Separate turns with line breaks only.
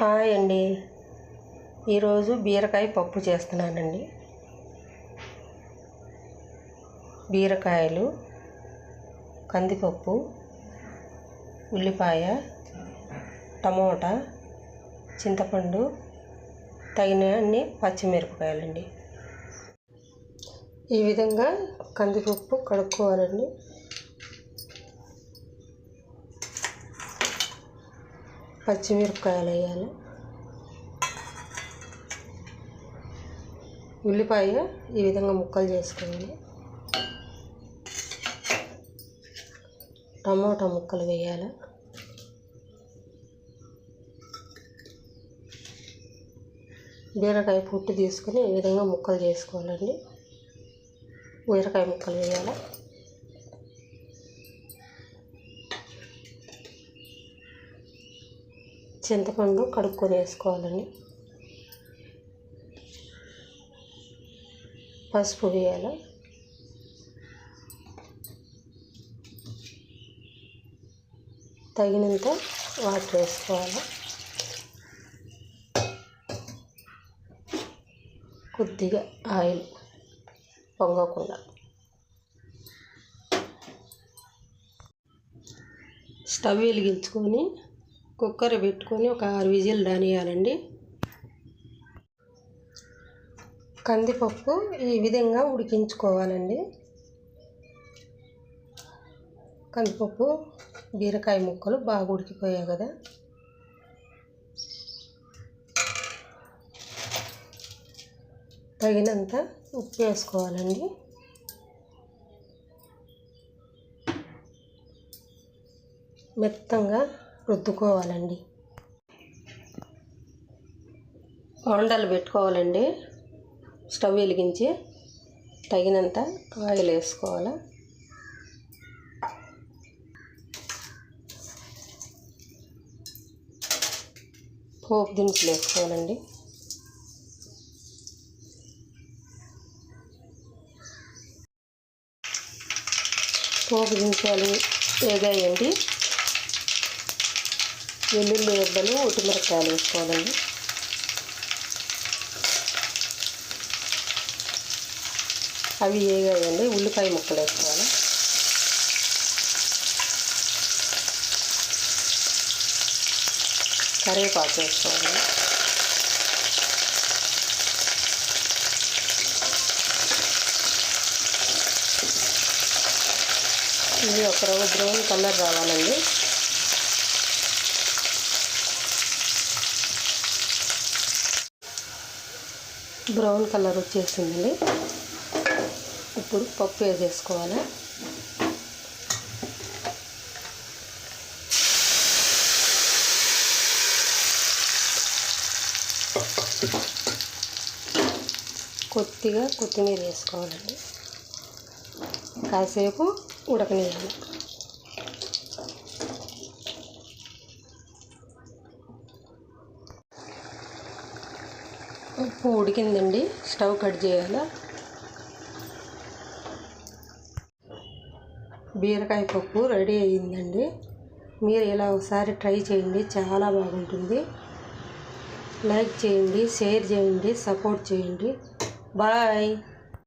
Hi అండి. ఈరోజు బీరకాయ పప్పు చేస్తున్నానండి. బీరకాయలు కందిపప్పు ఉల్లిపాయ టమోటా చింతపండు తగినన్ని పచ్చిమిరపకాయలండి. ఈ విధంగా కందిపప్పు కడుక్కోవాలండి. పచ్చిమిరపకాయలు వేయాలి. ఉల్లిపాయ ఈ విధంగా ముక్కలు చేసుకోవాలి. టమోటా ముక్కలు వేయాలి. బీరకాయ పుట్టి తీసుకొని ఈ విధంగా ముక్కలు చేసుకోవాలండి. బీరకాయ ముక్కలు వేయాలి. చింతపండు కడుక్కొని వేసుకోవాలండి పసుపు వేయాలి. తగినంత వాటర్ వేసుకోవాలి. కొద్దిగా ఆయిల్ పొంగకుండా. స్టవ్ వెలిగించుకొని కుక్కర్ పెట్టుకొని ఒక ఆరు విజిల్ దానియాలండి కందిపప్పు ఈ విధంగా ఉడికించుకోవాలండి. కందిపప్పు బీరకాయ ముక్కలు బాగా ఉడికిపోయాయి కదా. తగినంత ఉప్పు వేసుకోవాలండి. మెత్తంగా రుద్దుకోవాలండి. వండలు పెట్టుకోవాలండి. స్టవ్ వెలిగించి తగినంత ఆయిల్ వేసుకోవాలి. పోపు దినుసులు వేసుకోవాలండి. పోపు దినుసులు వేగాయండి వెల్లుల్లి రెబ్బలు ఉట్టిమిరపకాయలు వేసుకోవాలండి. అవి వేగాయండి ఉల్లిపాయ ముక్కలు వేసుకోవాలి. కరివేపాకు వేసుకోవాలి. ఇది ఒక రవ్వ బ్రౌన్ కలర్ రావాలండి. బ్రౌన్ కలర్ వచ్చేసిందండి. ఇప్పుడు పప్పు వేసేసుకోవాలి. కొద్దిగా కొత్తిమీర వేసుకోవాలండి. కాసేపు ఉడకనియాలి ఉప్పు ఉడికిందండి. స్టవ్ కట్ చేయాలి? బీరకాయ పప్పు రెడీ అయ్యిందండి. మీరు ఇలా ఒకసారి ట్రై చేయండి. చాలా బాగుంటుంది. లైక్ చేయండి షేర్ చేయండి సపోర్ట్ చేయండి. బాయ్.